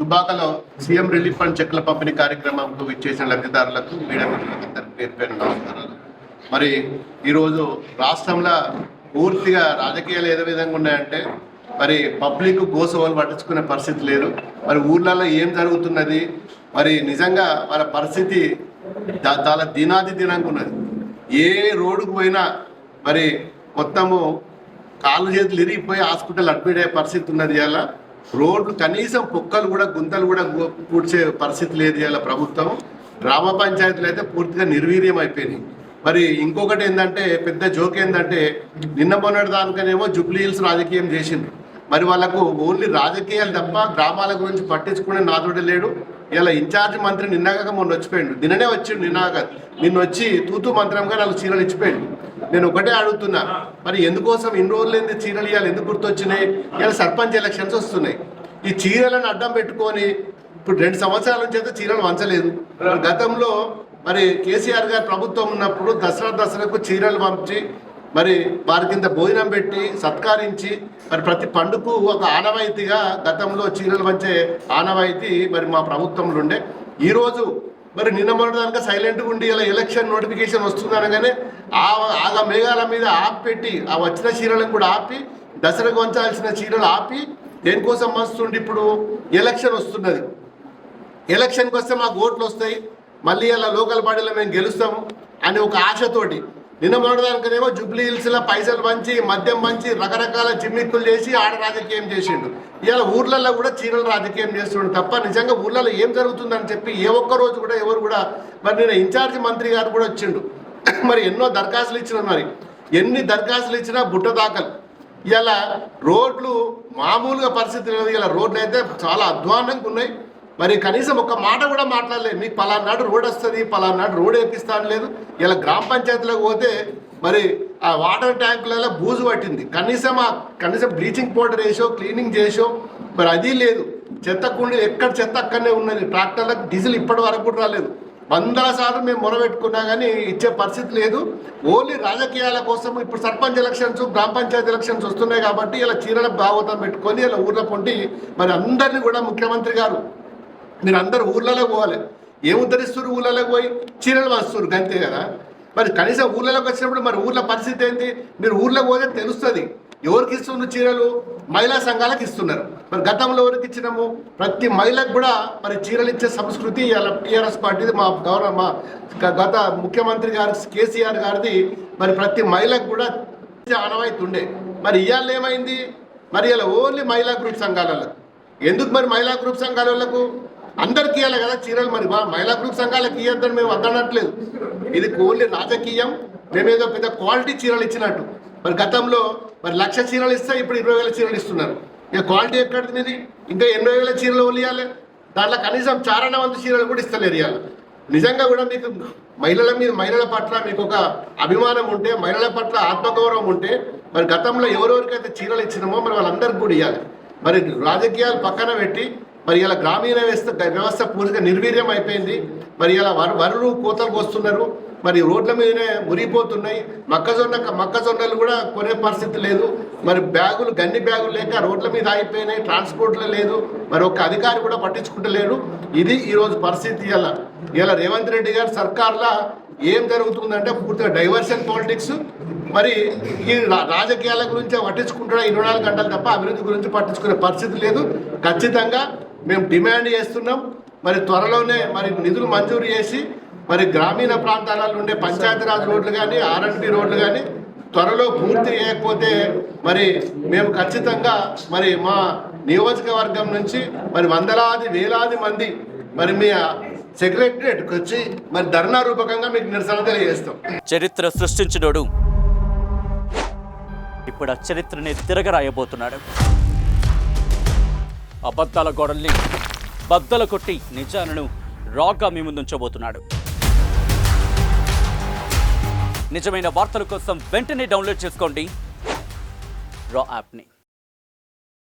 దుబాకలో CM relief fund చెక్ల పంపిణీ కార్యక్రమంకు ఇచ్చేసిన లబ్ధిదారులకు మీడియా మిత్రులందరికీ పేరు పేరు నమస్కారాలు. మరి ఈరోజు రాష్ట్రంలో పూర్తిగా రాజకీయాలు ఏదో విధంగా ఉన్నాయంటే మరి పబ్లిక్ గోసవాళ్ళు పట్టించుకునే పరిస్థితి లేదు. మరి ఊర్లలో ఏం జరుగుతున్నది? మరి నిజంగా వాళ్ళ పరిస్థితి దా- చాలా దినాది దినంగా ఉన్నది. ఏ రోడ్డుకు పోయినా మరి మొత్తము కాళ్ళు చేతులు ఇరిగిపోయి హాస్పిటల్ అడ్మిట్ అయ్యే పరిస్థితి ఉన్నది ఇలా రోడ్లు కనీసం కుక్కలు కూడా గుంతలు కూడా పూడ్చే పరిస్థితి లేదు ఇలా ప్రభుత్వం. గ్రామ పంచాయతీలు అయితే పూర్తిగా నిర్వీర్యం అయిపోయినాయి. మరి ఇంకొకటి ఏంటంటే పెద్ద జోక్ ఏంటంటే నిన్న మొన్నటి దానికనేమో జూబ్లీ హిల్స్ రాజకీయం చేసిండ్రు. మరి వాళ్ళకు ఓన్లీ రాజకీయాలు తప్ప గ్రామాల గురించి పట్టించుకునే నాదుడు లేడు. ఇలా ఇన్ఛార్జ్ మంత్రి నిన్నగా మొన్న వచ్చిపోయిండు. నిన్ననే వచ్చిండు నిన్నగా నిన్న వచ్చి తూతూ మంత్రంగా నాకు చీరలు ఇచ్చిపోయాడు. నేను ఒకటే అడుగుతున్నా. మరి ఎందుకోసం ఇన్ని రోజులంది చీరలు ఇవ్వాలి ఎందుకు గుర్తొచ్చినాయి? ఇలా సర్పంచ్ ఎలక్షన్స్ వస్తున్నాయి. ఈ చీరలను అడ్డం పెట్టుకొని ఇప్పుడు రెండు సంవత్సరాల నుంచి అయితే చీరలు వంచలేదు. గతంలో మరి కేసీఆర్ గారు ప్రభుత్వం ఉన్నప్పుడు దసరా దసరాకు చీరలు పంపించి మరి వారి కింద భోజనం పెట్టి సత్కరించి మరి ప్రతి పండుగకు ఒక ఆనవాయితీగా గతంలో చీరలు వంచే ఆనవాయితీ మరి మా ప్రభుత్వంలో ఉండే. ఈరోజు మరి నిన్న మొన్నదానిక సైలెంట్గా ఉండి ఇలా ఎలక్షన్ నోటిఫికేషన్ వస్తుందనగానే ఆ ఆ మేఘాల మీద ఆపెట్టి ఆ వచ్చిన చీరలను కూడా ఆపి దసరాకు వంచాల్సిన చీరలు ఆపి దేనికోసం వస్తుండి ఇప్పుడు? ఎలక్షన్ వస్తున్నది. ఎలక్షన్కి వస్తే మాకు ఓట్లు వస్తాయి. మళ్ళీ అలా లోకల్ బాడీలో మేము గెలుస్తాము అనే ఒక ఆశతోటి నిన్న మొదటిదానికనేమో జూబ్లీ హిల్స్లో పైసలు పంచి మద్యం పంచి రకరకాల జిమ్మిక్కులు చేసి ఆడ రాజకీయం చేసిండు. ఇవాళ ఊర్లలో కూడా చీరల రాజకీయం చేస్తుండు తప్ప నిజంగా ఊర్లలో ఏం జరుగుతుందని చెప్పి ఏ ఒక్క రోజు కూడా ఎవరు కూడా మరి నేను ఇన్ఛార్జ్ మంత్రి గారు కూడా వచ్చిండు. మరి ఎన్నో దరఖాస్తులు ఇచ్చిన మరి. ఎన్ని దరఖాస్తులు ఇచ్చినా బుట్ట దాఖలు ఇలా రోడ్లు మామూలుగా పరిస్థితి లేదు. ఇలా రోడ్లు అయితే చాలా అధ్వానంగా ఉన్నాయి. మరి కనీసం ఒక మాట కూడా మాట్లాడలేదు. మీకు పలానాడు రోడ్ వస్తుంది పలానాడు రోడ్ వేపిస్తాను లేదు. ఇలా గ్రామ పంచాయతీలోకి పోతే మరి ఆ వాటర్ ట్యాంకులలో బూజు పట్టింది. కనీసం ఆ కనీసం బ్లీచింగ్ పౌడర్ వేసో క్లీనింగ్ చేసో మరి అది లేదు. చెత్త కుండి ఎక్కడ చెత్త అక్కడనే ఉన్నది. ట్రాక్టర్లకు డీజిల్ ఇప్పటి వరకు కూడా రాలేదు. వందల సార్లు మేము మొరబెట్టుకున్నా కానీ ఇచ్చే పరిస్థితి లేదు. ఓన్లీ రాజకీయాల కోసం ఇప్పుడు సర్పంచ్ ఎలక్షన్స్ గ్రామ పంచాయతీ ఎలక్షన్స్ వస్తున్నాయి కాబట్టి ఇలా చీరల భాగవతం పెట్టుకొని ఇలా ఊర్లో పొంటి మరి అందరినీ కూడా ముఖ్యమంత్రి గారు మీరు అందరు ఊర్లలో పోవాలి. ఏం ఉద్ధరిస్తారు ఊళ్ళలోకి పోయి చీరలు వస్తున్నారు అంతే కదా? మరి కనీసం ఊళ్ళలోకి వచ్చినప్పుడు మరి ఊర్ల పరిస్థితి ఏంటి? మీరు ఊర్లోకి పోతే తెలుస్తుంది. ఎవరికి ఇస్తున్న చీరలు? మహిళా సంఘాలకు ఇస్తున్నారు. మరి గతంలో ఎవరికి ఇచ్చినాము? ప్రతి మహిళకు కూడా మరి చీరలు ఇచ్చే సంస్కృతి ఇలా టీఆర్ఎస్ పార్టీది మా గౌరవ మా గత ముఖ్యమంత్రి గారు కేసీఆర్ గారిది మరి ప్రతి మహిళకు కూడా ఆనవాయితీ ఉండే. మరి ఇవాళ ఏమైంది? మరి ఇలా ఓన్లీ మహిళా గ్రూప్ సంఘాలకు ఎందుకు మరి మహిళా గ్రూప్ సంఘాల వాళ్ళకు అందరికి ఇవ్వాలి కదా చీరలు మరి. మా మహిళా గ్రూప్ సంఘాలకు ఇవ్వద్దని మేము వద్దనట్లేదు. ఇది ఓన్లీ రాజకీయం. మేమేదో పెద్ద క్వాలిటీ చీరలు ఇచ్చినట్టు. మరి గతంలో మరి లక్ష చీరలు ఇస్తే ఇప్పుడు ఇరవై వేల చీరలు ఇస్తున్నారు. ఇక క్వాలిటీ ఎక్కడిది మీది? ఇంకా ఎనభై వేల చీరలు ఇవ్వాలి దాంట్లో కనీసం చారణ వంతు చీరలు కూడా ఇస్తలేరు ఇవాళ నిజంగా కూడా మీకు మహిళల మీద మహిళల పట్ల మీకు ఒక అభిమానం ఉంటే మహిళల పట్ల ఆత్మగౌరవం ఉంటే మరి గతంలో ఎవరెవరికైతే చీరలు ఇచ్చినామో మరి వాళ్ళందరికీ కూడా ఇవ్వాలి మరి రాజకీయాలు పక్కన పెట్టి మరి ఇలా గ్రామీణ వ్యవస్థ వ్యవస్థ పూర్తిగా నిర్వీర్యం అయిపోయింది. మరి ఇలా వరు వరులు కోతలు పోస్తున్నారు మరి రోడ్ల మీదనే మురిగిపోతున్నాయి మొక్కజొన్న మొక్కజొన్నలు కూడా కొనే పరిస్థితి లేదు. మరి బ్యాగులు గన్ని బ్యాగులు లేక రోడ్ల మీద ఆగిపోయినాయి. ట్రాన్స్పోర్ట్లో లేదు. మరి ఒక అధికారి కూడా పట్టించుకుంటలేడు ఇది ఈరోజు పరిస్థితి ఇలా. ఇలా రేవంత్ రెడ్డి గారి సర్కార్లో ఏం జరుగుతుందంటే పూర్తిగా డైవర్షన్ పాలిటిక్స్. మరి ఈ రాజకీయాల గురించి పట్టించుకుంటున్న ఇరవై నాలుగు గంటలు తప్ప అభివృద్ధి గురించి పట్టించుకునే పరిస్థితి లేదు. ఖచ్చితంగా మేము డిమాండ్ చేస్తున్నాం. మరి త్వరలోనే మరి నిధులు మంజూరు చేసి మరి గ్రామీణ ప్రాంతాలలో ఉండే పంచాయతీరాజ్ రోడ్లు కానీ ఆర్ఎండ్బి రోడ్లు కానీ త్వరలో పూర్తి చేయకపోతే మరి మేము ఖచ్చితంగా మరి మా నియోజకవర్గం నుంచి మరి వందలాది వేలాది మంది మరి మీ సెక్రటరియట్కి వచ్చి మరి ధర్నా రూపకంగా మీకు నిరసన తెలియజేస్తాం. చరిత్ర సృష్టించినోడు. ఇప్పుడు ఆ చరిత్రని తిరగరాయబోతున్నాడు. అబద్ధాల గోడల్ని బద్దలు కొట్టి నిజాలను రాగా మీ ముందుంచబోతున్నాడు. నిజమైన వార్తల కోసం వెంటనే డౌన్లోడ్ చేసుకోండి. రా యాప్ని.